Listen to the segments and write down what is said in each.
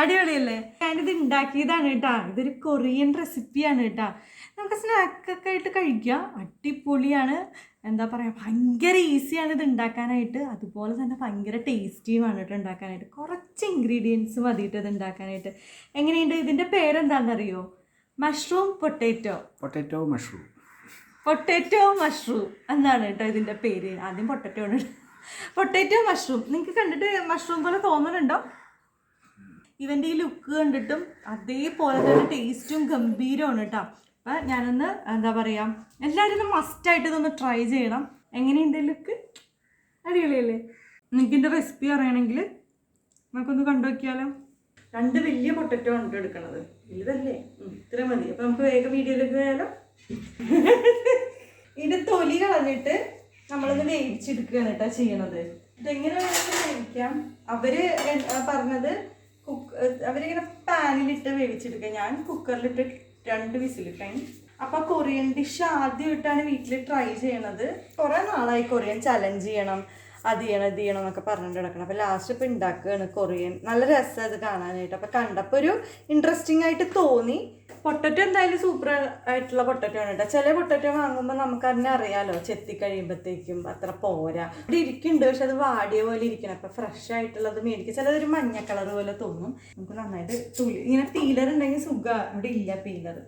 അടിപൊളിയല്ലേ? ഞാനിത് ഉണ്ടാക്കിയതാണ് കേട്ടാ ഇതൊരു കൊറിയൻ റെസിപ്പിയാണ് കേട്ടാ നമുക്ക് സ്നാക്കൊക്കെ ആയിട്ട് കഴിക്കാം. അടിപൊളിയാണ്. എന്താ പറയുക ഭയങ്കര ഈസിയാണ് ഇത് ഉണ്ടാക്കാനായിട്ട് അതുപോലെ തന്നെ ഭയങ്കര ടേസ്റ്റിയുമാണ് കേട്ടോ ഉണ്ടാക്കാനായിട്ട് കുറച്ച് ഇൻഗ്രീഡിയൻസ് മതിയിട്ട് ഇത് ഉണ്ടാക്കാനായിട്ട് എങ്ങനെയുണ്ട്? ഇതിന്റെ പേരെന്താണെന്നറിയോ mushroom potato potato mushroom potato mushroom എന്നാണ് കേട്ടോ ഇതിന്റെ പേര്. ആദ്യം പൊട്ടറ്റോ ആണ്. പൊട്ടേറ്റോ മഷ്റൂം നിങ്ങൾക്ക് കണ്ടിട്ട് മഷ്റൂം പോലെ തോന്നുന്നുണ്ടോ ഇവന്റെ ഈ ലുക്ക് കണ്ടിട്ടും അതേപോലെ തന്നെ ടേസ്റ്റും ഗംഭീരമാണ് കേട്ടോ അപ്പം ഞാനൊന്ന് എന്താ പറയുക എല്ലാവരും മസ്റ്റായിട്ട് ഇതൊന്ന് ട്രൈ ചെയ്യണം. എങ്ങനെയുണ്ട് ലുക്ക് അടിപൊളിയല്ലേ? നിങ്ങൾക്ക് എന്റെ റെസിപ്പി അറിയണമെങ്കിൽ നമുക്കൊന്ന് കണ്ടു നോക്കിയാലോ. രണ്ട് വലിയ പൊട്ടറ്റോ ഉണ്ട് എടുക്കണത്. വലുതല്ലേ? ഇത്ര മതി. അപ്പം നമുക്ക് വേഗം വീഡിയോയിലേക്ക് പോയാലോ? ഇതിന്റെ തൊലി കളഞ്ഞിട്ട് നമ്മളൊന്ന് വേവിച്ചെടുക്കുകയാണ് കേട്ടോ ചെയ്യണത്. ഇതെങ്ങനെ വേണമെങ്കിൽ വേവിക്കാം. അവർ പറഞ്ഞത് കുക്ക് അവരിങ്ങനെ പാനിലിട്ട് വേവിച്ചെടുക്കുക. ഞാൻ കുക്കറിലിട്ട് രണ്ട് വിസിലിട്ടേ. അപ്പൊ കൊറിയൻ ഡിഷ് ആദ്യമായിട്ടാണ് വീട്ടിൽ ട്രൈ ചെയ്യണത്. കുറെ നാളായി കൊറിയൻ ചലഞ്ച് ചെയ്യണം അത് ചെയ്യണം ഇത് ചെയ്യണം എന്നൊക്കെ പറഞ്ഞിട്ട് കിടക്കണം അപ്പൊ ലാസ്റ്റ് ഇപ്പൊ ഉണ്ടാക്കുകയാണ് കൊറിയൻ. നല്ല രസം അത് കാണാനായിട്ട്. അപ്പൊ കണ്ടപ്പോ ഒരു ഇൻട്രസ്റ്റിംഗ് ആയിട്ട് തോന്നി. പൊട്ടറ്റോ എന്തായാലും സൂപ്പർ ആയിട്ടുള്ള പൊട്ടറ്റോ ആണ് കേട്ടോ. ചില പൊട്ടറ്റോ വാങ്ങുമ്പോൾ നമുക്ക് അതിനെ അറിയാലോ. ചെത്തി കഴിയുമ്പോഴത്തേക്കും അത്ര പോരാ. ഇവിടെ ഇരിക്കുന്നുണ്ട് പക്ഷെ അത് വാടിയ പോലെ ഇരിക്കണം. അപ്പൊ ഫ്രഷ് ആയിട്ടുള്ളത് മേടിക്കുക ചിലതൊരു മഞ്ഞ കളർ പോലെ തോന്നും. നമുക്ക് നന്നായിട്ട് തുള്ളി ഇങ്ങനെ പീലർ ഉണ്ടെങ്കിൽ സുഖ. ഇവിടെ ഇല്ല പീലർ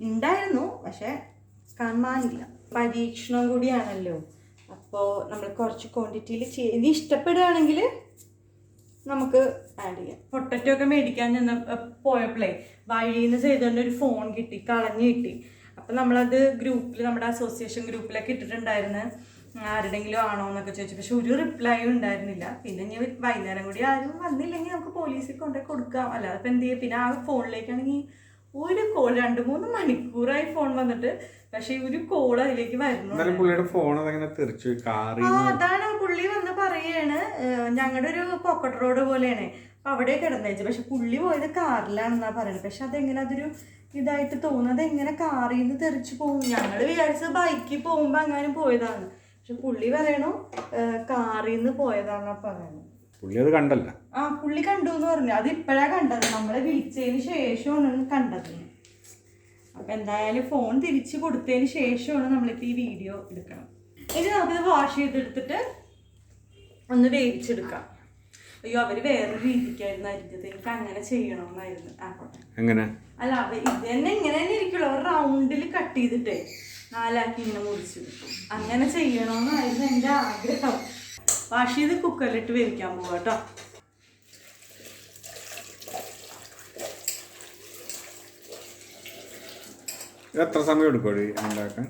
ഉണ്ടായിരുന്നു പക്ഷെ കാണാനില്ല പരീക്ഷണം കൂടിയാണല്ലോ. അപ്പോൾ നമ്മൾ കുറച്ച് ക്വാണ്ടിറ്റിയിൽ ചെയ്ത് ഇനി ഇഷ്ടപ്പെടുകയാണെങ്കിൽ നമുക്ക് ആഡ് ചെയ്യാം. പൊട്ടറ്റോ ഒക്കെ മേടിക്കാൻ ചെന്ന് പോയപ്പോഴേ വഴിയിൽ നിന്ന് ചെയ്തുകൊണ്ട് ഒരു ഫോൺ കിട്ടി കളഞ്ഞു കിട്ടി. അപ്പം നമ്മളത് ഗ്രൂപ്പിൽ നമ്മുടെ അസോസിയേഷൻ ഗ്രൂപ്പിലൊക്കെ ഇട്ടിട്ടുണ്ടായിരുന്നു. ആരുടെങ്കിലും ആണോ എന്നൊക്കെ ചോദിച്ചു. പക്ഷെ ഒരു റിപ്ലൈ ഉണ്ടായിരുന്നില്ല. പിന്നെ ഇനി വൈകുന്നേരം കൂടി ആരും വന്നില്ലെങ്കിൽ നമുക്ക് പോലീസിൽ കൊണ്ടുപോയി കൊടുക്കാം. അല്ലാതെ ഇപ്പം എന്ത് ചെയ്യും? പിന്നെ ആ ഫോണിലേക്കാണെങ്കിൽ ഒരു കോൾ രണ്ട് മൂന്ന് മണിക്കൂറായി ഫോൺ വന്നിട്ട്. പക്ഷെ ഒരു കോൾ അതിലേക്ക് വരുന്നു. പുള്ളിയുടെ ഫോൺ തിരിച്ചു അതാണ് പുള്ളി വന്ന് പറയാണ്. ഞങ്ങളുടെ ഒരു പോക്കറ്റ് റോഡ് പോലെയാണ്. അപ്പൊ അവിടെ കിടന്നേച്ചു. പക്ഷെ പുള്ളി പോയത് കാറിലാണെന്നാ പറയുന്നത് പക്ഷെ അതെങ്ങനെ അതൊരു ഇതായിട്ട് തോന്നുന്നത് എങ്ങനെ കാറിൽ നിന്ന് തെറിച്ച് പോകും? ഞങ്ങൾ വിചാരിച്ചത് ബൈക്കിൽ പോകുമ്പോ അങ്ങനെ പോയതാണ്. പക്ഷെ പുള്ളി പറയണു കാറിൽ നിന്ന് പോയതാണെന്നാ പറയുന്നത് പുള്ളി അത് കണ്ടല്ല. ആ പുള്ളി കണ്ടു എന്ന് പറഞ്ഞു. അത് ഇപ്പോഴാ കണ്ടത്. നമ്മളെ വിളിച്ചതിന് ശേഷമാണ് കണ്ടത്. അപ്പൊ എന്തായാലും ഫോൺ തിരിച്ചു കൊടുത്തതിന് ശേഷമാണ് നമ്മളിപ്പോ ഈ വീഡിയോ എടുക്കണം. ഇനി നമുക്കിത് വാഷ് ചെയ്തെടുത്തിട്ട് ഒന്ന് വേവിച്ചെടുക്കാം. അയ്യോ അവർ വേറൊരു രീതിക്കായിരുന്നു അരിഞ്ഞത് എനിക്ക് അങ്ങനെ ചെയ്യണമെന്നായിരുന്നു. എങ്ങനെ? അല്ല അവ ഇത് തന്നെ ഇങ്ങനെ തന്നെ ഇരിക്കുള്ളൂ. അവർ റൗണ്ടിൽ കട്ട് ചെയ്തിട്ടേ നാലാക്കി ഇങ്ങനെ മുറിച്ചു അങ്ങനെ ചെയ്യണമെന്നായിരുന്നു എന്റെ ആഗ്രഹം. വാഷ് ചെയ്ത് കുക്കറിലിട്ട് വേവിക്കാൻ പോവാ കേട്ടോ എത്ര സമയം എടുക്കും ഇത് ഉണ്ടാക്കാൻ?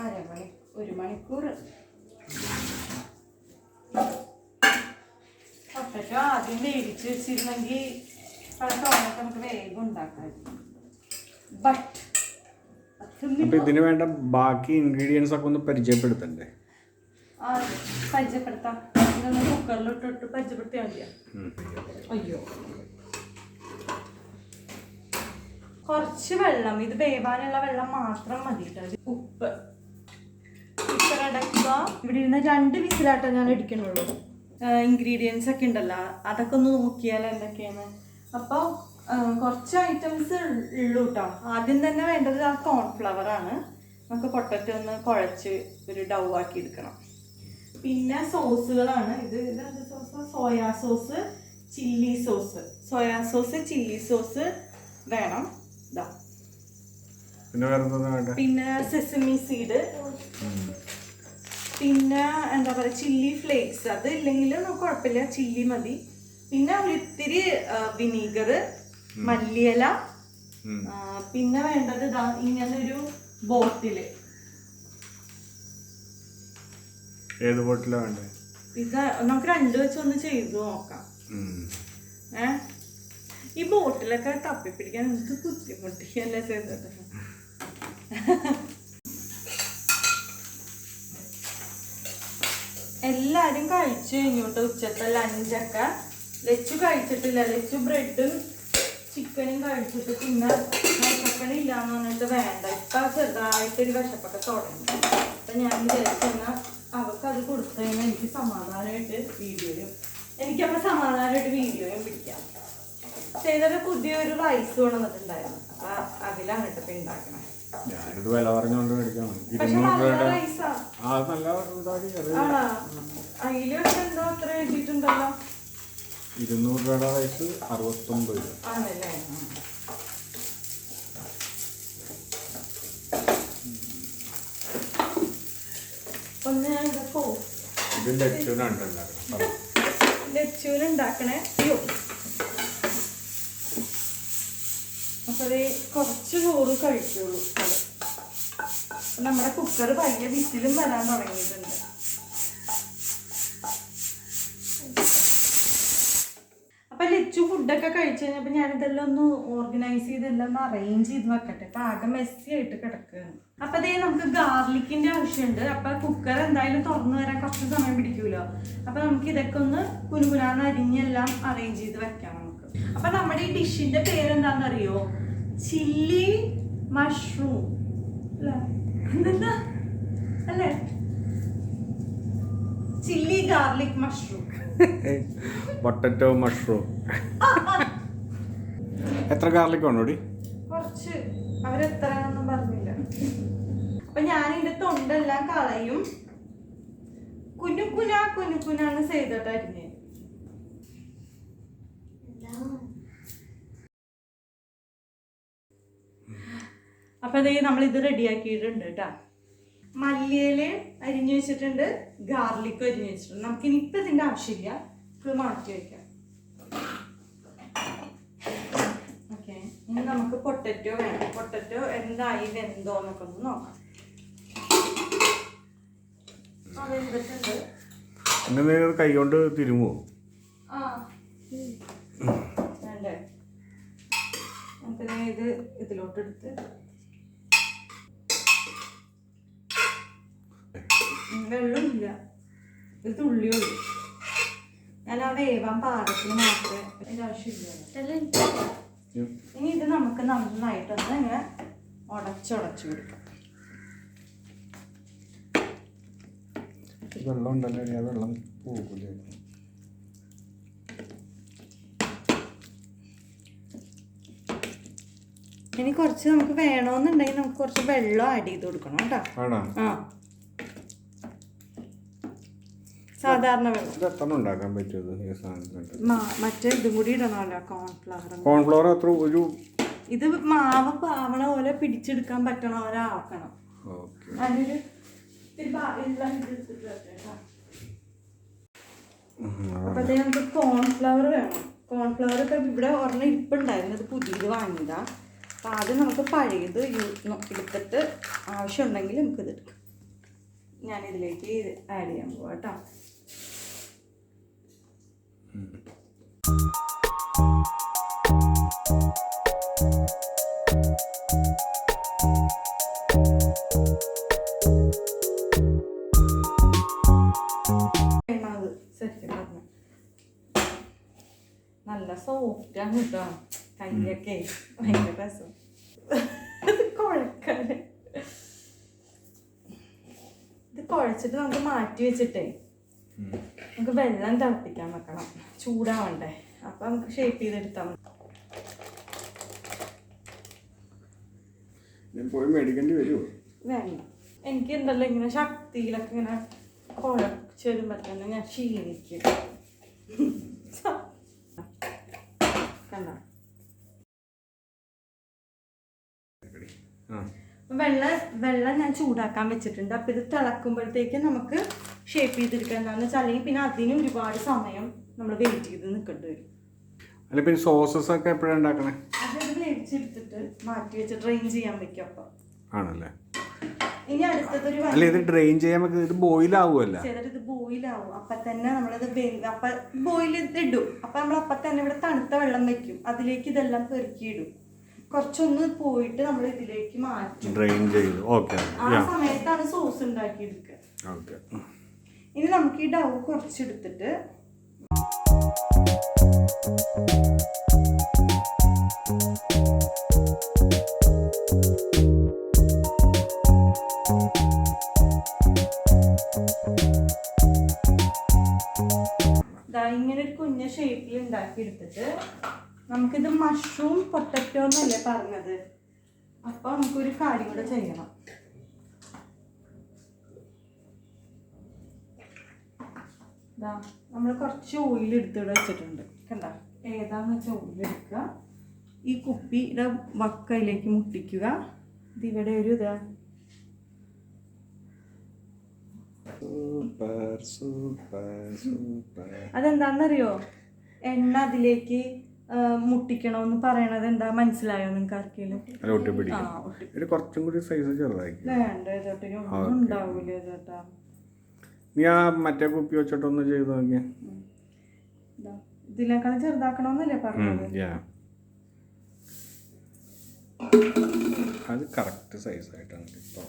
അരമണി ഒരു മണിക്കൂർ പൊട്ടറ്റോ ആദ്യം വേവിച്ച് വെച്ചിരുന്നെങ്കിൽ തോന്നൊക്കെ നമുക്ക് വേഗം ഉണ്ടാക്കാമായിരുന്നു ബട്ട് അപ്പൊ ഇതിന് വേണ്ട ബാക്കി ഇൻഗ്രീഡിയൻസ് ഒക്കെ ഒന്ന് പരിചയപ്പെടുത്തണ്ടേ? പരിചയപ്പെടുത്താം. ഇതൊന്ന് കുക്കറിലിട്ടിട്ട് പരിചയപ്പെടുത്തിയാൽ മതിയോ. അയ്യോ. കുറച്ച് വെള്ളം ഇത് വേവാനുള്ള വെള്ളം മാത്രം മതി ഉപ്പ്. അടയ്ക്കുക. ഇവിടെ ഇരുന്ന് രണ്ട് വിസിലാട്ടോ ഞാൻ എടുക്കണുള്ളൂ. ഇൻഗ്രീഡിയൻസ് ഒക്കെ ഉണ്ടല്ലോ. അതൊക്കെ ഒന്ന് നോക്കിയാൽ എന്തൊക്കെയാണ്? അപ്പോൾ കുറച്ച് ഐറ്റംസ് ഉള്ളൂ കേട്ടോ ആദ്യം തന്നെ വേണ്ടത് ആ കോൺഫ്ലവർ ആണ്. നമുക്ക് പൊട്ടറ്റോ ഒന്ന് കുഴച്ച് ഒരു ഡൗ ആക്കി എടുക്കണം. പിന്നെ സോസുകളാണ് ഇത് ഇതെന്ത് sauce soya sauce chilli sauce soya sauce chilli sauce വേണം. ഇതാ പിന്നെ സെസമി സീഡ് പിന്നെ എന്താ പറയുക ചില്ലി ഫ്ലേക്സ് അത് ഇല്ലെങ്കിൽ നമുക്ക് കുഴപ്പമില്ല. ചില്ലി മതി. പിന്നെ ഒരിത്തിരി വിനീഗർ മല്ലിയില പിന്നെ വേണ്ടത് ഇങ്ങനെ ഒരു ബോട്ടിൽ ഏത് ബോട്ടിലാ വേണ്ടത് ഇത് നമുക്ക് രണ്ടു വെച്ച് ഒന്ന് ചെയ്തു നോക്കാം. ഏ? ഈ ബോട്ടിലൊക്കെ തപ്പിപ്പിടിക്കാൻ എന്ത് ബുദ്ധിമുട്ടിയല്ലേ ചെയ്തത്? എല്ലാരും കഴിച്ചു കഴിഞ്ഞോട്ട് ഉച്ചത്തെ ലഞ്ചൊക്കെ ലച്ചു കഴിച്ചിട്ടില്ല. ലച്ചു ബ്രെഡും ചിക്കനും കഴിച്ചിട്ട് പിന്നെ വിശപ്പണി ഇല്ലാന്ന് പറഞ്ഞിട്ട് വേണ്ട. ഇപ്പൊ ചെറുതായിട്ടൊരു വിശപ്പൊക്കെ തുടങ്ങി. അപ്പൊ ഞാൻ വിചാരിച്ചെന്നാ അവർക്ക് അത് കൊടുത്തു കഴിഞ്ഞാൽ എനിക്ക് സമാധാനമായിട്ട് വീഡിയോയും എനിക്കപ്പോൾ സമാധാനമായിട്ട് വീഡിയോയും പിടിക്കാം. ചെയ്തൊരു പുതിയൊരു റൈസ് കൊണ്ടുവന്നിട്ടുണ്ടായിരുന്നു. അപ്പൊ അതിലാണ് കേട്ടോ ഉണ്ടാക്കണേ. ഞാനിത് വില പറഞ്ഞുകൊണ്ട് മേടിക്കാൻ പക്ഷെ ഇരുന്നൂറ് രൂപയുടെ ആ നല്ല ഇതാക്കി ഇരുന്നൂറ് രൂപയുടെ റൈസ് അറുപത്തൊമ്പത് രൂപ. ഇത് ലച്ചൂനുണ്ടല്ലോ ഉണ്ടാക്കണം. അപ്പൊ കുറച്ച് ചോറ് കഴിക്കുള്ളൂ. നമ്മുടെ കുക്കർ വലിയ വിസിലും വരാൻ തുടങ്ങിയിട്ടുണ്ട്. അപ്പൊ ലച്ചു ഫുഡൊക്കെ കഴിച്ചു കഴിഞ്ഞപ്പോ ഞാനിതെല്ലാം ഒന്ന് ഓർഗനൈസ് ചെയ്തെല്ലാം ഒന്ന് അറേഞ്ച് ചെയ്ത് വെക്കട്ടെ. അപ്പൊ ആകെ മെസ്സി ആയിട്ട് കിടക്കുകയാണ് അപ്പൊ അതേ നമുക്ക് ഗാർലിക്കിന്റെ ആവശ്യമുണ്ട്. അപ്പൊ കുക്കർ എന്തായാലും തുറന്നു വരാൻ കുറച്ച് സമയം പിടിക്കൂലോ? അപ്പൊ നമുക്ക് ഇതൊക്കെ ഒന്ന് കുനുകുനാന്ന് അരിഞ്ഞെല്ലാം അറേഞ്ച് ചെയ്ത് വെക്കാം നമുക്ക്. അപ്പൊ നമ്മുടെ ഈ ഡിഷിന്റെ പേരെന്താണെന്നറിയോ ചില്ലി മഷ്റൂം. അല്ലേ? അല്ലേ? Chilli garlic mushroom. Potato mushroom. എത്ര ഗാർലിക് ഉണ്ടോടി കുറച്ച്. അവരെത്രയാണെന്നും പറഞ്ഞില്ല. അപ്പൊ ഞാൻ ഇതിന്റെ തൊണ്ടെല്ലാം കളയും. കുഞ്ഞു കുന കുഞ്ഞു കുനാണ് ചെയ്തിട്ട് അരിഞ്ഞ് അപ്പൊ അതേ നമ്മൾ ഇത് റെഡിയാക്കിയിട്ടുണ്ട് കേട്ടാ. മല്ലിയിൽ അരിഞ്ഞു വെച്ചിട്ടുണ്ട് ഗാർലിക്കും അരിഞ്ഞു വെച്ചിട്ടുണ്ട്. നമുക്ക് ഇനി ഇപ്പൊ ഇതിന്റെ ആവശ്യമില്ല. ഇത് മാറ്റി വെക്കാം. ഓക്കെ ഇനി നമുക്ക് പൊട്ടറ്റോ വേണം. പൊട്ടറ്റോ എന്തായി വെന്തോ എന്നൊക്കെ ഒന്ന് നോക്കാം. കൈ കൊണ്ട് തിരുമോ? നമുക്ക് ഇത് ഇതിലോട്ട് വെള്ളമില്ല. ഒരു തുള്ളിയുള്ളൂ ഞാൻ ആ വേവാൻ പാകത്തിന് മാത്രമേ അതിന്റെ ആവശ്യമില്ല. ഇനി ഇത് നമുക്ക് നന്നായിട്ടൊന്ന് ഇങ്ങനെ ഉടച്ചുടച്ചു കൊടുക്കാം. വെള്ളം ഉണ്ടല്ലോ ആ വെള്ളം പോകില്ലേ ഇനി കുറച്ച് നമുക്ക് വേണമെന്നുണ്ടെങ്കിൽ നമുക്ക് കുറച്ച് വെള്ളം ആഡ് ചെയ്ത് കൊടുക്കണം കേട്ടോ. ആണോ? ആ. സാധാരണ വെള്ളം. ഇത് എത്ര ഉണ്ടാക്കാൻ പറ്റുമത് ഈ സാധനത്തിന്റെ മാ- മറ്റേ ഇതും കൂടി ഇടണമല്ലോ കോൺഫ്ലവർ കോൺഫ്ലവർ അത്ര ഒരു ഇത് മാവ് പാവണ പോലെ പിടിച്ചെടുക്കാൻ പറ്റണ പോലെ ആക്കണം. ഓക്കെ. അതിനൊരു ഇത്തിരി ബാ- എല്ലാം ഇത് എടുത്തിട്ട് വരട്ടെ കേട്ടോ. അപ്പൊ നമുക്ക് കോൺഫ്ലവർ വേണം. കോൺഫ്ലവർ ഇപ്പൊ ഇവിടെ ഒരെണ്ണം ഇരിപ്പുണ്ടായിരുന്നു അത് പുതിയത് വാങ്ങിയതാ. അപ്പൊ ആദ്യം നമുക്ക് പഴയത് യൂ- നോ- എടുത്തിട്ട് ആവശ്യമുണ്ടെങ്കിൽ നമുക്കിത് എടുക്കാം ഞാൻ ഇതിലേക്ക് ആഡ് ചെയ്യാൻ പോവാം കേട്ടോ നല്ല സോഫ്റ്റ് ആണ് കേട്ടോ. കൈയൊക്കെ ഭയങ്കര രസം. കുഴക്കാന് ഇത് കുഴച്ചിട്ട് നമുക്ക് മാറ്റി വെച്ചിട്ടേ. നമുക്ക് വെള്ളം തിളപ്പിക്കാൻ വെക്കണം. ചൂടാവണ്ടേ? അപ്പൊ നമുക്ക് ഷേപ്പ് ചെയ്തെടുത്താൽ മതി. പോയി മേടിക്കേണ്ടി വരുമോ വേണ്ട. എനിക്ക് എന്തല്ല ഇങ്ങനെ ശക്തിയിലൊക്കെ ഇങ്ങനെ കുഴച്ച് വരുമ്പോൾ തന്നെ ഞാൻ ക്ഷീണിക്കും. കണ്ട? വെള്ളം വെള്ളം ഞാൻ ചൂടാക്കാൻ വെച്ചിട്ടുണ്ട്. അപ്പം ഇത് തിളക്കുമ്പോഴത്തേക്ക് നമുക്ക് ഷേപ്പ് ചെയ്തെടുക്കാൻ എന്താണെന്ന് വെച്ചാൽ അല്ലെങ്കിൽ പിന്നെ അതിന് ഒരുപാട് സമയം നമ്മൾ വെയിറ്റ് ചെയ്ത് നിൽക്കേണ്ടി വരും. അല്ല പിന്നെ സോസസ് ഒക്കെ എപ്പോഴാണ് ഉണ്ടാക്കണേ? അതൊരു വേവിച്ചെടുത്തിട്ട് മാറ്റി വെച്ച് ഡ്രെയിൻ ചെയ്യാൻ വെക്കും അപ്പം. ആണല്ലേ? ഇനി അടുത്തതൊരു അല്ല ഇത് ഡ്രെയിൻ ചെയ്യാൻ നമുക്ക് ഇത് ബോയിൽ ആവുമല്ല ഇത് ആവും. അപ്പൊ തന്നെ നമ്മളിത് വെ- അപ്പൊ ബോയിൽ ഇടും. അപ്പൊ നമ്മൾ അപ്പൊ തന്നെ ഇവിടെ തണുത്ത വെള്ളം വെക്കും. അതിലേക്ക് ഇതെല്ലാം പെറുക്കിയിടും. കുറച്ചൊന്ന് പോയിട്ട് നമ്മൾ ഇതിലേക്ക് മാറ്റി. ഡ്രെയിൻ ചെയ്തു. ഓക്കെ ആ സമയത്താണ് സോസ് ഓക്കേ ഇനി നമുക്ക് ഈ ഡൗ കുറച്ചെടുത്തിട്ട് ദാ ഇങ്ങനെ ഒരു ഷേപ്പിൽ ഉണ്ടാക്കി എടുത്തിട്ട് നമുക്കിത് മഷ്റൂം പൊട്ടറ്റോ എന്നല്ലേ പറഞ്ഞത്? അപ്പൊ നമുക്കൊരു കാര്യം കൂടെ ചെയ്യണം. നമ്മൾ കുറച്ച് ഓയിൽ എടുത്തിവിടെ വെച്ചിട്ടുണ്ട്. കണ്ട? ഏതാന്ന് വെച്ചാൽ ഓയിൽ എടുക്കുക. ഈ കുപ്പിയുടെ വക്കയിലേക്ക് മുട്ടിക്കുക. ഇതിവിടെ ഒരു ഇതാ അതെന്താണെന്നറിയോ എണ്ണ അതിലേക്ക് മുട്ടിക്കണമെന്ന് പറയണത് എന്താ മനസ്സിലായോ നിങ്ങൾക്ക് ആർക്കെങ്കിലും കുറച്ചും കൂടി സൈസ് ചെറുതായി വേണ്ട ഇതോട്ടേക്ക് ഒന്നും ഉണ്ടാവൂല ഇതോട്ടാ നീ ആ മറ്റേ കുപ്പി വെച്ചിട്ടൊന്ന് ചെയ്ത് നോക്കിയേ. ഇതിനേക്കാൾ ചെറുതാക്കണമെന്നല്ലേ പറഞ്ഞത്? അത് കറക്റ്റ് സൈസ് ആയിട്ടാണ് കേട്ടോ.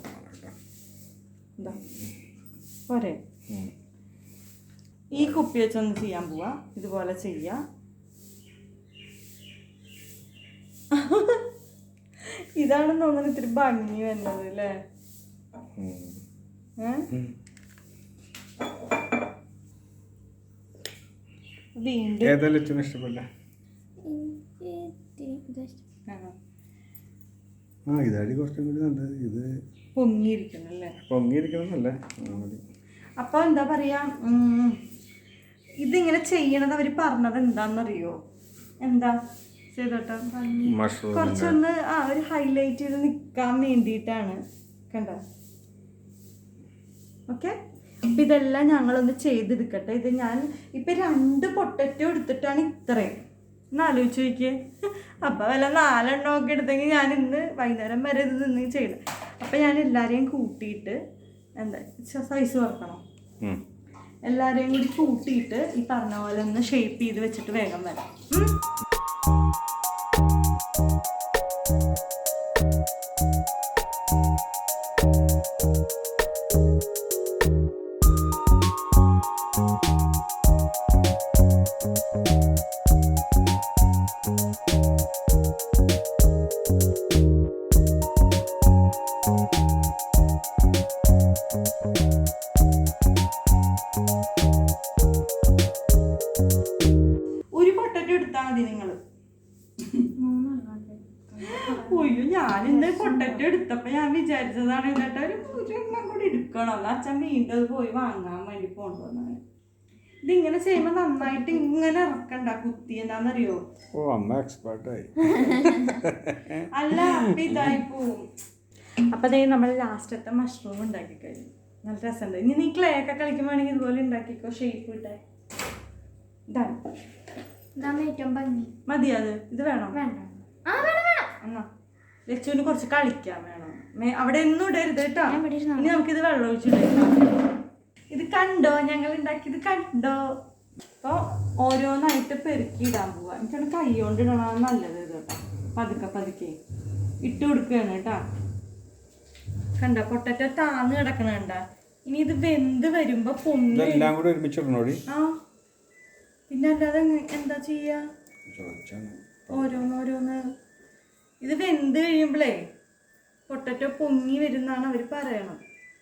പോരെ. ഈ കുപ്പി വെച്ചൊന്ന് ചെയ്യാൻ പോവാ ഇതുപോലെ ചെയ്യാ. ഇതാണെന്ന് തോന്നുന്നു ഇത്തിരി ഭംഗി വരുന്നത് അല്ലേ? ഉം. ലച്ചുന് ഇഷ്ടപ്പെട്ട? ആ, ആ ഇതാടി കുറച്ചും കൂടി ഇത് പൊങ്ങിയിരിക്കണമെന്നല്ലേ അപ്പൊ എന്താ പറയാ ഇതിങ്ങനെ ചെയ്യണത് അവർ പറഞ്ഞത് എന്താന്നറിയോ? എന്താ ചെയ്തോട്ടെ? കൊറച്ചൊന്ന് കുറച്ചൊന്ന് ആ ഒരു ഹൈലൈറ്റ് ചെയ്ത് നിൽക്കാൻ വേണ്ടിട്ടാണ് കണ്ടോ? ഓക്കെ അപ്പൊ ഇതെല്ലാം ഞങ്ങളൊന്ന് ചെയ്തെടുക്കട്ടെ. ഇത് ഞാൻ ഇപ്പൊ രണ്ട് പൊട്ടറ്റോ എടുത്തിട്ടാണ് ഇത്രയും ഒന്ന് ആലോചിച്ച് നോക്കിയേ. അപ്പൊ വല്ല നാലെണ്ണം ഒക്കെ എടുത്തെങ്കിൽ ഞാൻ ഇന്ന് വൈകുന്നേരം വരെ ഇത് നിന്ന് ചെയ്യണം. അപ്പൊ ഞാൻ എല്ലാരെയും കൂട്ടിയിട്ട് എന്താ സൈസ് കുറക്കണം. എല്ലാവരെയും എല്ലാരെയും കൂടി കൂട്ടിയിട്ട് ഈ പറഞ്ഞ പോലെ ഒന്ന് ഷേപ്പ് ചെയ്ത് വെച്ചിട്ട് വേഗം വരാം. അച്ഛൻ വീണ്ടും അത് പോയി വാങ്ങാൻ വേണ്ടി പോകണമെന്നാണ് ഇതിങ്ങനെ ചെയ്യുമ്പോ നന്നായിട്ട് ഇങ്ങനെ ഇറക്കണ്ട കുത്തി എന്താണെന്നറിയോ ഓ അമ്മ എക്സ്പേർട്ടായി അല്ല അപ്പൊ ഇതായി പോവും. അപ്പൊ അതേ നമ്മൾ ലാസ്റ്റത്തെ മഷ്റൂം ഉണ്ടാക്കി കഴിഞ്ഞു. നല്ല രസമുണ്ട്. ഇനി നീ ക്ലേ ഒക്കെ കളിക്കുമ്പോഴാണെങ്കിൽ ഇതുപോലെ ഉണ്ടാക്കിക്കോ ഷേപ്പ് ഇട്ടേ. ഇതാണ്. ഇതാണ് ഏറ്റവും ഭംഗി. മതിയോ അത്? ഇത് വേണോ? വേണ്ട. ആ വേണം വേണം. എന്നാ. ലച്ചുവിന് കുറച്ച് കളിക്കാൻ വേണം. അവിടെ ഒന്നും ഇടരുത് കേട്ടോ. ഇനി നമുക്കിത് വെള്ളം ഒഴിച്ചിടാം ഇത് കണ്ടോ? ഞങ്ങൾ ഉണ്ടാക്കിയത് കണ്ടോ? അപ്പോൾ ഓരോന്നായിട്ട് പെരുക്കി ഇടാൻ പോവാ. എനിക്കത് കൈ കൊണ്ട് ഇടണതാണ് നല്ലത് ഇത് കേട്ടോ. പതുക്കെ പതുക്കെ ഇട്ട് കൊടുക്കുകയാണ് കേട്ടോ. കണ്ട? പൊട്ടറ്റോ താന്ന് കിടക്കണ കണ്ട? ഇനി ഇത് വെന്ത് വരുമ്പോ പൊങ്ങി ഇതെല്ലാം കൂടി ഒരുമിച്ചിടണോടി ആ. പിന്നെ അല്ലാതെ എന്താ ചെയ്യാ? ഓരോന്നോരോന്ന് ഇത് വെന്ത് കഴിയുമ്പോഴേ പൊട്ടറ്റോ പൊങ്ങി വരുന്നാണ് അവർ പറയണം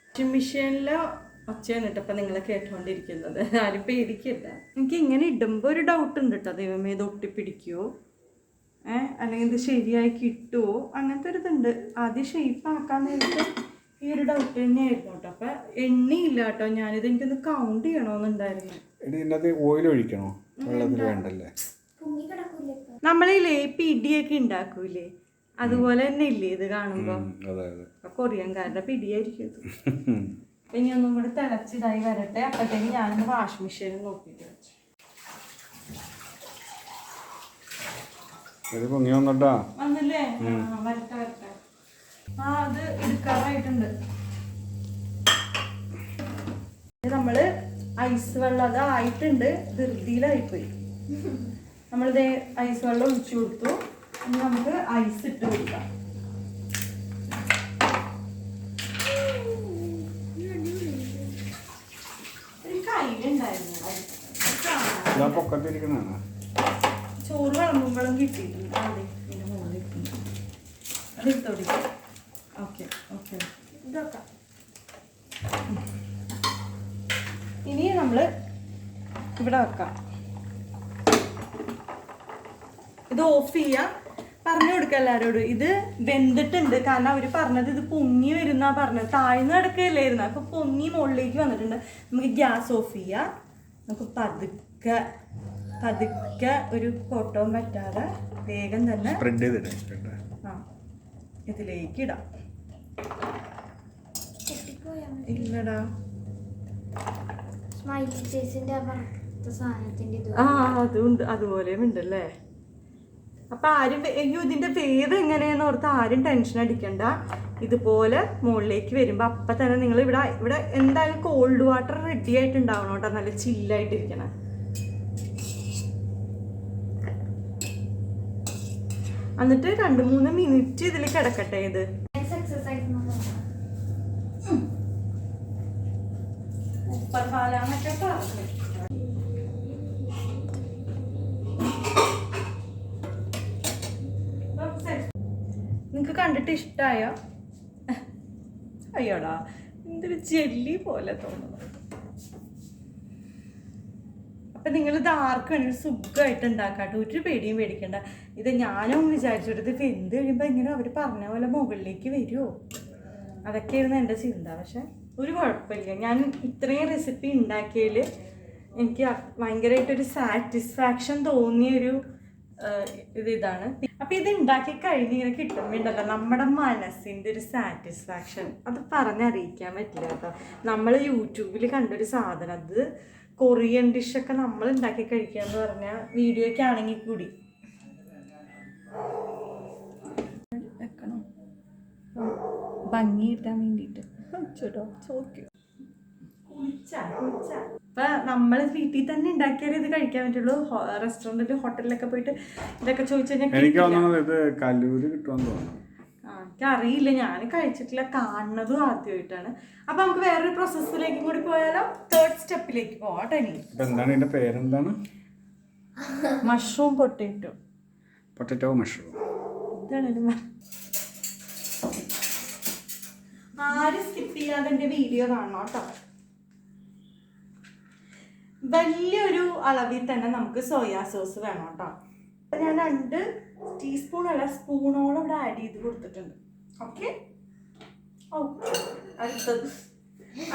വാഷിംഗ് മെഷീനിലെ ഒച്ചയാണ് കേട്ടോ അപ്പം നിങ്ങളെ കേട്ടോണ്ടിരിക്കുന്നത്. ആരും പേടിക്കില്ല എനിക്ക് ഇങ്ങനെ ഇടുമ്പോൾ ഒരു ഡൗട്ട് ഉണ്ട് കേട്ടോ. ദൈവമേ ഇത് ഒട്ടിപ്പിടിക്കുമോ ഏ അല്ലെങ്കിൽ ഇത് ശരിയായി കിട്ടുമോ അങ്ങനത്തെ ഒരു ഇതുണ്ട്. ആദ്യം ഷേപ്പ് ആക്കാൻ നേരത്തെ ഈ ഒരു ഡൗട്ട് തന്നെയായിരുന്നു കേട്ടോ. അപ്പം എണ്ണയില്ല കേട്ടോ. ഞാനിത് എനിക്കൊന്ന് കൗണ്ട് ചെയ്യണമെന്നുണ്ടായിരുന്നു ഇതിനകത്ത് ഓയിൽ ഒഴിക്കണോ? വെള്ളത്തിൽ വേണ്ടല്ലേ? നമ്മളില്ലേ പിടിയൊക്കെ ഉണ്ടാക്കൂലേ? അതുപോലെ തന്നെ ഇല്ലേ ഇത് കാണുമ്പോ? കൊറിയൻകാരുടെ പിടിയായിരിക്കും ഇത്. അപ്പൊ ഇനി ഒന്നും കൂടി തിളച്ചിതായി വരട്ടെ. അപ്പത്തേക്ക് ഞാനൊന്ന് വാഷിംഗ് മെഷീനിൽ നോക്കിയിട്ട് വെച്ചു. ഇത് പൊങ്ങി വന്നോട്ടാ? വന്നില്ലേ? ആ, വരട്ടെ വരട്ടെ. ആ അത് എടുക്കാറായിട്ടുണ്ട്. നമ്മൾ ഐസ് വെള്ളം അത് ആയിട്ടുണ്ട്. ധൃതിയിലായിപ്പോയി. നമ്മളിത് ഐസ് വെള്ളം ഒഴിച്ചു കൊടുത്തു. ഇനി നമുക്ക് ഐസ് ഇട്ട് കൊടുക്കാം. ചോറ് വിളമ്പുമ്പോഴും കിട്ടിയിട്ടുണ്ട്. അതെ ഇതിന്റെ മുകളിൽ അത് എടുത്തോടി ഓക്കെ ഓക്കെ. ഇതൊക്കെ. ഇനി നമ്മൾ ഇവിടെ വെക്കാം. ഇത് ഓഫ് ചെയ്യാം. പറഞ്ഞു കൊടുക്കുക എല്ലാവരോടും ഇത് വെന്തിട്ടുണ്ട്. കാരണം അവർ പറഞ്ഞത് ഇത് പൊങ്ങി വരുന്നാ പറഞ്ഞത്. താഴ്ന്നു കിടക്കുകയല്ലായിരുന്നു അപ്പൊ പൊങ്ങി മുകളിലേക്ക് വന്നിട്ടുണ്ട്. നമുക്ക് ഗ്യാസ് ഓഫ് ചെയ്യാം. നമുക്ക് പതുക്കെ പതുക്കെ ഒരു കോട്ടവും പറ്റാതെ വേഗം തന്നെ ആ ഇതിലേക്ക് ഇടാം. ഇല്ലടാ. സ്മൈലി ഫേസിന്റെ ആ വറുത്ത സാധനത്തിന്റെ ആ അതുണ്ട്. അതുപോലെയും ഉണ്ടല്ലേ? അപ്പൊ ആരും അയ്യോ ഇതിന്റെ വേവ് എങ്ങനെയെന്ന് ഓർത്ത് ആരും ടെൻഷൻ അടിക്കണ്ട. ഇതുപോലെ മുകളിലേക്ക് വരുമ്പോ അപ്പൊ തന്നെ നിങ്ങൾ ഇവിടെ ഇവിടെ എന്തായാലും കോൾഡ് വാട്ടർ റെഡി ആയിട്ട് ഉണ്ടാവണം കേട്ടോ. നല്ല ചില്ലായിട്ടിരിക്കണം എന്നിട്ട് രണ്ട് മൂന്ന് മിനിറ്റ് ഇതിൽ കിടക്കട്ടെ ഇത്. ഉപ്പർ പാലാന്നൊക്കെ പറഞ്ഞു കണ്ടിട്ട് ഇഷ്ടമായ അയ്യോടാ എന്തൊരു ജെല്ലി പോലെ തോന്നുന്നു. അപ്പൊ നിങ്ങൾ ഇത് വേണമെങ്കിലും സുഖമായിട്ട് ഉണ്ടാക്കാട്ടോ ഒരു പേടിയും പേടിക്കണ്ട. ഇത് ഞാനും വിചാരിച്ചിട്ട് ഇത് എന്ത് കഴിയുമ്പോൾ ഇങ്ങനെ അവർ പറഞ്ഞ പോലെ മുകളിലേക്ക് വരുമോ അതൊക്കെയായിരുന്നു എന്റെ ചിന്ത. പക്ഷെ ഒരു കുഴപ്പമില്ല. ഞാൻ ഇത്രയും റെസിപ്പി ഉണ്ടാക്കിയതിൽ എനിക്ക് ഭയങ്കരമായിട്ടൊരു സാറ്റിസ്ഫാക്ഷൻ തോന്നിയൊരു ഇത് ഇതാണ്. അപ്പൊ ഇത് ഉണ്ടാക്കി കഴിഞ്ഞ് ഇങ്ങനെ കിട്ടുമ്പോണ്ടല്ലോ നമ്മുടെ മനസ്സിന്റെ ഒരു സാറ്റിസ്ഫാക്ഷൻ അത് പറഞ്ഞറിയിക്കാൻ പറ്റില്ല കേട്ടോ. നമ്മൾ യൂട്യൂബിൽ കണ്ടൊരു സാധനം അത് കൊറിയൻ ഡിഷൊക്കെ നമ്മൾ ഉണ്ടാക്കി കഴിക്കുക എന്ന് വീഡിയോ വീഡിയോയ്ക്ക് ആണെങ്കിൽ കൂടി. വെക്കണം. ഭംഗി കിട്ടാൻ വേണ്ടിയിട്ട് ചുടോ ചോദിക്കും ഇപ്പൊ നമ്മൾ വീട്ടിൽ തന്നെ ഉണ്ടാക്കിയാലേ ഇത് കഴിക്കാൻ പറ്റുള്ളൂ. റെസ്റ്റോറന്റിൽ ഹോട്ടലിലൊക്കെ പോയിട്ട് ഇതൊക്കെ ചോദിച്ചു കഴിഞ്ഞാൽ എനിക്ക് കിട്ടില്ല. തോന്നുന്നത് ഇത് കല്ലൂര് കിട്ടുമെന്ന് തോന്നുന്നു. ആ, എനിക്കറിയില്ല. ഞാൻ കഴിച്ചിട്ടില്ല. കാണുന്നതും ആദ്യമായിട്ടാണ്. അപ്പൊ നമുക്ക് വേറൊരു പ്രോസസ്സിലേക്കും കൂടി പോയാലോ? തേർഡ് സ്റ്റെപ്പിലേക്ക് പോവാട്ടെ ഇനി. എന്താണ് ഇതിന്റെ പേരെന്താണ്? മഷ്റൂം പൊട്ടേറ്റോ പൊട്ടറ്റോ മഷ്റൂം ഇതാണ് ആരും സ്കിപ്പ് ചെയ്യാതെ വീഡിയോ കാണണം കേട്ടോ. വലിയൊരു അളവിൽ തന്നെ നമുക്ക് സോയാ സോസ് വേണം കേട്ടോ. അപ്പൊ ഞാൻ രണ്ട് ടീസ്പൂൺ അല്ല സ്പൂണോളം ഇവിടെ ആഡ് ചെയ്ത് കൊടുത്തിട്ടുണ്ട്. ഓക്കെ അടുത്തത്.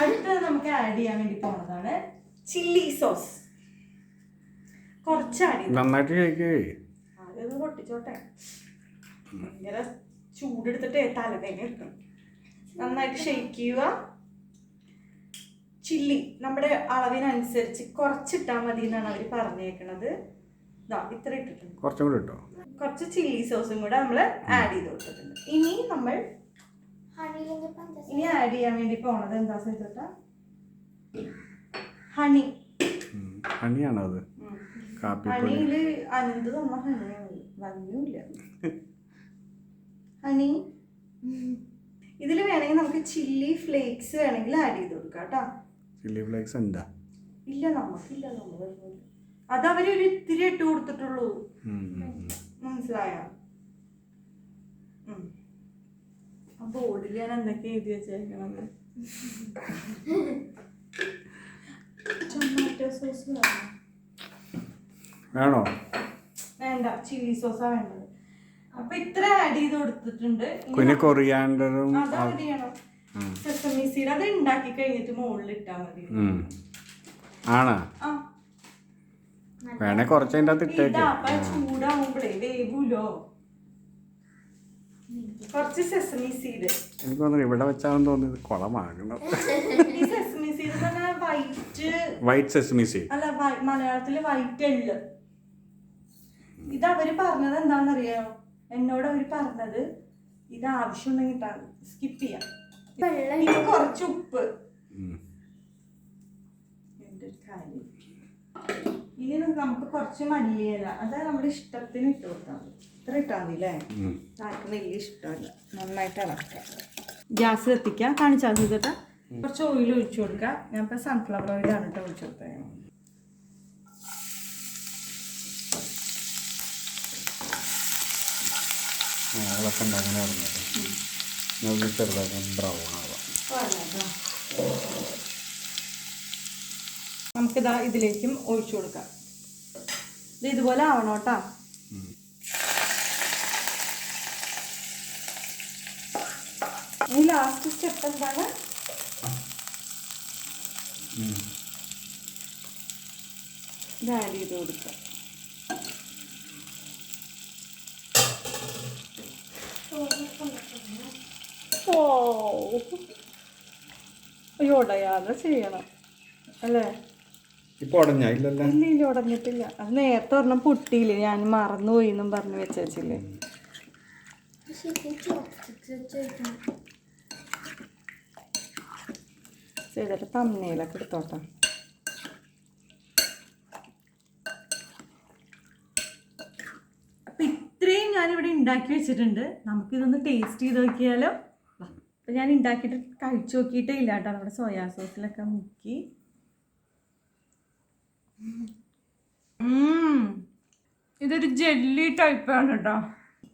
അടുത്തത് നമുക്ക് ആഡ് ചെയ്യാൻ വേണ്ടി പോണതാണ് ചില്ലി സോസ് കുറച്ച് ആഡ് ചെയ്ത്. നന്നായിട്ട് ആദ്യം പൊട്ടിച്ചോട്ടെ. ഭയങ്കര ചൂടെടുത്തിട്ട് തലവേദന എടുക്കണം. നന്നായിട്ട് ഷെയ്ക്ക് ചെയ്യുക. ചില്ലി നമ്മുടെ അളവിനനുസരിച്ച് കുറച്ചിട്ടാൽ മതി എന്നാണ് അവർ പറഞ്ഞേക്കണത്. ഇതാ ഇത്ര ഇട്ടിട്ടുണ്ട്. കുറച്ചും കൂടെ ഇട്ടോ? കുറച്ച് ചില്ലി സോസും കൂടെ നമ്മൾ ആഡ് ചെയ്ത് കൊടുത്തിട്ടുണ്ട്. ഇനി നമ്മൾ ഇനി ആഡ് ചെയ്യാൻ വേണ്ടി പോണത് എന്താ ചെയ്തോട്ടാ ഹണി. ഹണിയാണോ അത് ഹണിയിൽ അനന്ത് തന്ന ഹണിയാണ് ഭംഗിയില്ല ഹണി. ഇതിൽ വേണമെങ്കിൽ നമുക്ക് ചില്ലി ഫ്ലേക്സ് വേണമെങ്കിൽ ആഡ് ചെയ്ത് കൊടുക്കാം കേട്ടോ. ചില്ലി ഫ്ലേക്സ് ഉണ്ടാ? ഇല്ല നമുക്കില്ല നമ്മൾ അത് അവരൊരു ഇത്തിരി ഇട്ട് കൊടുത്തിട്ടുള്ളൂ. മനസ്സിലായ? ആ ബോർഡിൽ ഞാൻ എന്തൊക്കെ എഴുതി വെച്ചേക്കണത്? ടൊമാറ്റോ സോസ് വേണം? വേണോ? വേണ്ട ചില്ലി സോസാ വേണ്ടത്. അപ്പൊ ഇത്ര ആഡ് ചെയ്ത് കൊടുത്തിട്ടുണ്ട്. പിന്നെ കൊറിയാണ്ടറും സെസമി സീഡ് അത് ഉണ്ടാക്കി കഴിഞ്ഞിട്ട് മുകളിൽ ഇട്ടാ മതി ആണോ? ആ. വേണേ കുറച്ച് അതിന്റെ അകത്ത് ഇട്ടേക്ക്. ഇതാ അപ്പൊ വേവൂലോ? കുറച്ച് സെസമി സീഡ് എനിക്ക് തോന്നുന്നു ഇവിടെ വെച്ചാന്ന് തോന്നിയത് കുളമാകണം ഈ sesame seed white white sesame seed അല്ല മലയാളത്തിൽ വൈറ്റ് എള്ള് ഇത് അവർ പറഞ്ഞത് എന്താണെന്നറിയോ എന്നോട് അവർ പറഞ്ഞത് ഇത് ആവശ്യമുണ്ടെങ്കിൽ സ്കിപ്പ് ചെയ്യാം. വെള്ളം ഇത് കുറച്ച് ഉപ്പ്. ഇനി നമുക്ക് കുറച്ച് മല്ലിയില അത് നമ്മുടെ ഇഷ്ടത്തിന് ഇട്ട് കൊടുത്താൽ മതി. ഇത്ര ഇട്ടാൽ മതി അല്ലേ ആർക്കും വലിയ ഇഷ്ടമല്ല. നന്നായിട്ട് ഇളക്കാം ഗ്യാസ് കത്തിക്കാം? കാണിച്ചാൽ മതി കുറച്ച് ഓയിൽ ഒഴിച്ചു കൊടുക്കാം. ഞാൻ ഇപ്പം സൺഫ്ലവർ ഓയിലാണ് കേട്ടോ ഒഴിച്ചു കൊടുത്തത്. അങ്ങനെ നമുക്ക് ചെറുതാക്കാൻ ബ്രൗൺ ആവാം. നമുക്കിതാ ഇതിലേക്കും ഒഴിച്ചു കൊടുക്കാം. ഇത് ഇതുപോലെ ആവണം കേട്ടോ. ഇനി ലാസ്റ്റ് സ്റ്റെപ്പ് എന്താണ്? ഇത് ആഡ് ചെയ്ത് കൊടുക്കുക അയ്യോ ഉടയാതെ ചെയ്യണം. അല്ലേ? ഇപ്പൊ ഉടഞ്ഞ ഇല്ലല്ലോ ഇല്ല ഇല്ല ഉടഞ്ഞിട്ടില്ല. അത് നേരത്തെ ഒരെണ്ണം പൊട്ടിയില്ലേ? ഞാൻ മറന്നുപോയി എന്നും പറഞ്ഞു വെച്ചില്ലേ? ചെയ്തിട്ട് തമ്മയിലൊക്കെ എടുത്തോട്ടെ. അപ്പൊ ഇത്രയും ഞാനിവിടെ ഉണ്ടാക്കി വെച്ചിട്ടുണ്ട്. നമുക്കിതൊന്ന് ടേസ്റ്റ് ചെയ്ത് നോക്കിയാലോ. അപ്പൊ ഞാൻ ഉണ്ടാക്കിയിട്ട് കഴിച്ചു നോക്കിയിട്ടേ ഇല്ല കേട്ടോ. നമ്മുടെ സോയാ സോസിലൊക്കെ മുക്കി. ഉം. ഇതൊരു ജെല്ലി ടൈപ്പാണ് കേട്ടോ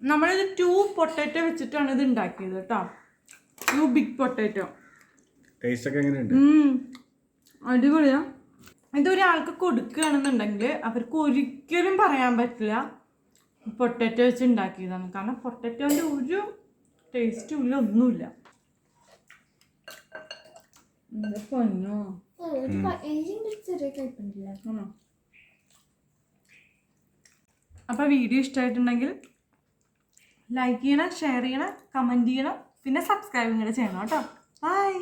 നമ്മളിത് ടു പൊട്ടാറ്റോ വെച്ചിട്ടാണ് ഇത് ഉണ്ടാക്കിയത് കേട്ടോ ടു ബിഗ് പൊട്ടാറ്റോ ടേസ്റ്റ് ഒക്കെ എങ്ങനെയുണ്ട്. അടിപൊളിയാ. ഇതൊരാൾക്ക് കൊടുക്കുകയാണെന്നുണ്ടെങ്കിൽ അവർക്ക് ഒരിക്കലും പറയാൻ പറ്റില്ല പൊട്ടറ്റോ വെച്ച് ഉണ്ടാക്കിയതാണ് കാരണം പൊട്ടറ്റോന്റെ ഒരു ടേസ്റ്റും ഇല്ല ഒന്നുമില്ല. പൊന്നോ? ചെറിയ കഴിപ്പുണ്ടല്ലേ ആണോ? അപ്പോൾ വീഡിയോ ഇഷ്ടമായിട്ടുണ്ടെങ്കിൽ ലൈക്ക് ചെയ്യണം ഷെയർ ചെയ്യണം കമന്റ് ചെയ്യണം പിന്നെ സബ്സ്ക്രൈബും കൂടെ ചെയ്യണം കേട്ടോ. ബൈ